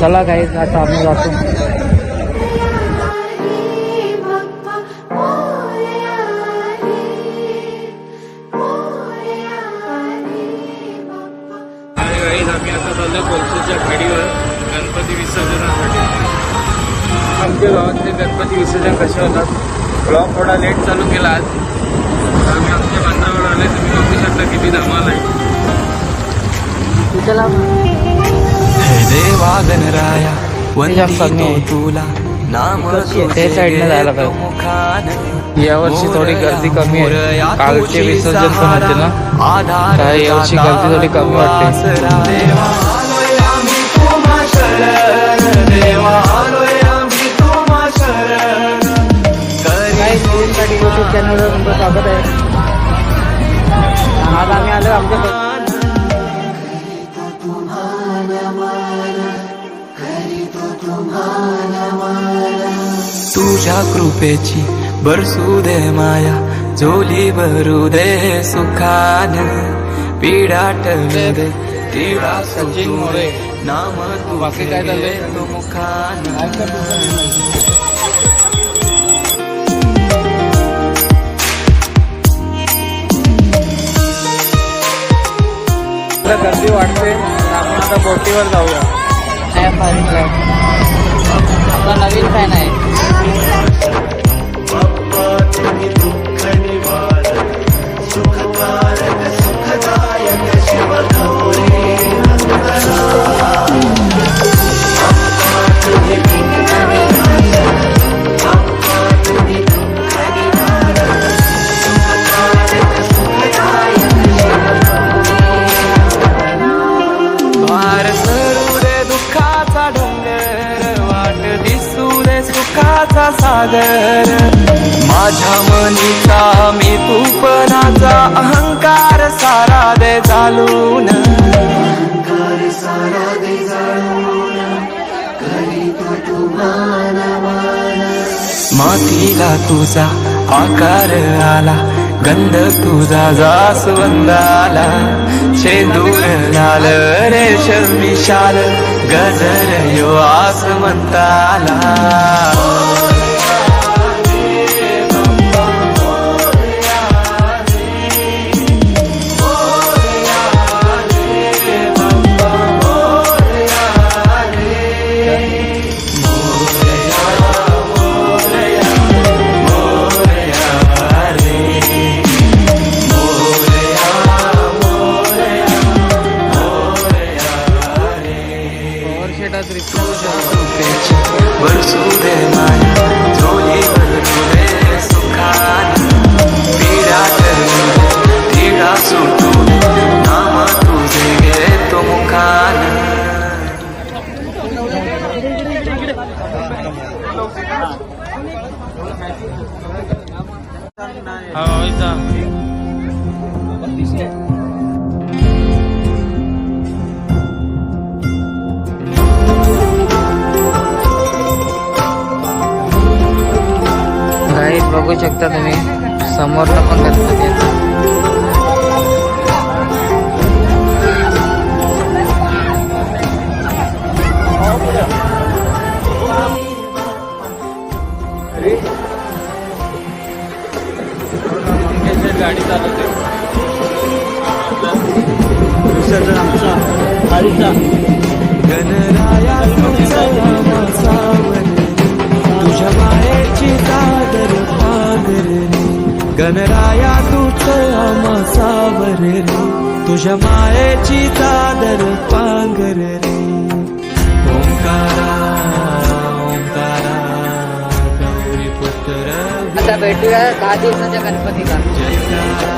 चला काही आता आम्ही जातो. आणि आम्ही आता चाललो कोलपूरच्या खाडीवर गणपती विसर्जनासाठी. आमच्या गावातले गणपती विसर्जन कसे होतात? ब्लॉक थोडा लेट चालू केला आज आम्ही आमच्या बांधावर कमी वंदितो. तुला ते साईडनं जायला पाहिजे. यावर्षी थोडी गर्दी कमी आहे. कालचे विसर्जन पण होते ना. तर यावर्षी गर्दी थोडी कमी वाटते. स्वागत आहे. आज आम्ही आलो आमच्या तुझ्या कृपेची बरसू दे माया झोली भरू दे सुखान. पिढा टळू दे तिळा सचिन मोरे. नाम तू बाकी काय मुखान. गर्दी तर आपण आता बोटीवर जाऊया. आपला नवीन फॅन आहे. सुखाचा सागर. माझ्या मनीचा मी तूपणाचा अहंकार सारा दे चालून मातीला तुझा आकार आला गंध तुझा जास्वंदाला. शेंदूर लाल रेशम विशाल गजर यो आसमंताला. बरसू दे माया झोली भरू दे सुखान. पीडा टळू दे पीडा सुटू दे नाम तुझे घेतो मुखान. गाईत हो, बघू शकता तुम्ही. समोरनं पण गणपती गाडी चालवते विसर्जन आमचा. गाडीचा गणराया तुझं मासावर रे. तुझ्या मायेची चादर पांघर रे. ओंकारा ओंकारा गौरी पुत्र आता भेटूया दहा दिवसाच्या गणपतीला.